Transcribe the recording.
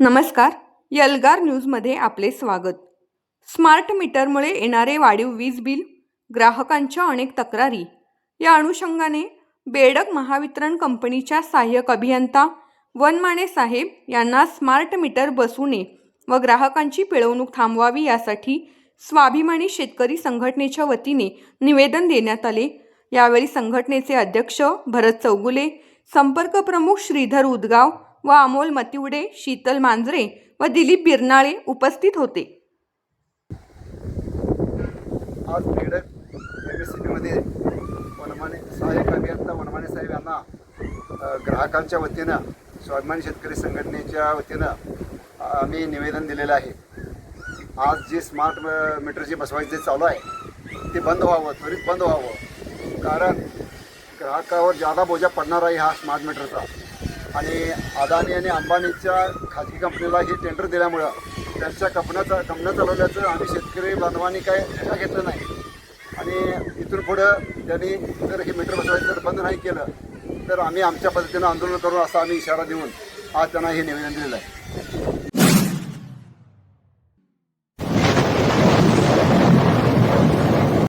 नमस्कार. यलगार न्यूजमध्ये आपले स्वागत. स्मार्ट मीटरमुळे येणारे वाढीव वीज बिल ग्राहकांच्या अनेक तक्रारी. या अनुषंगाने बेडक महावितरण कंपनीच्या सहाय्यक अभियंता वनमाने साहेब यांना स्मार्ट मीटर बसू नये व ग्राहकांची पिळवणूक थांबवावी यासाठी स्वाभिमानी शेतकरी संघटनेच्या वतीने निवेदन देण्यात आले. यावेळी संघटनेचे अध्यक्ष भरत चौगुले संपर्क प्रमुख श्रीधर उदगाव व अमोल मतिवडे शीतल मांजरे व दिलीप बिरनाळे उपस्थित होते. आज बेडक वनमाने सहाय्यक अभियंता वनमाने साहेब यांना ग्राहकांच्या वतीनं स्वाभिमानी शेतकरी संघटनेच्या वतीनं आम्ही निवेदन दिलेलं आहे. आज जे स्मार्ट मीटर जे बसवायचे चालू आहे ते बंद व्हावं त्वरित बंद व्हावं. कारण ग्राहकावर जादा बोजा पडणार आहे हा स्मार्ट मीटरचा. आणि अदानी आणि अंबानीच्या खाजगी कंपनीला हे टेंडर दिल्यामुळं त्यांच्या कंपन्याचा कंपन्या चालवल्याचं आम्ही शेतकरी बांधवांनी काय लक्षात घेतलं नाही. आणि इथून पुढं त्यांनी जर हे मीटर बसवायचं जर बंद नाही केलं तर आम्ही आमच्या पद्धतीनं आंदोलन करू असा आम्ही इशारा देऊन आज त्यांना हे निवेदन दिलेलं आहे.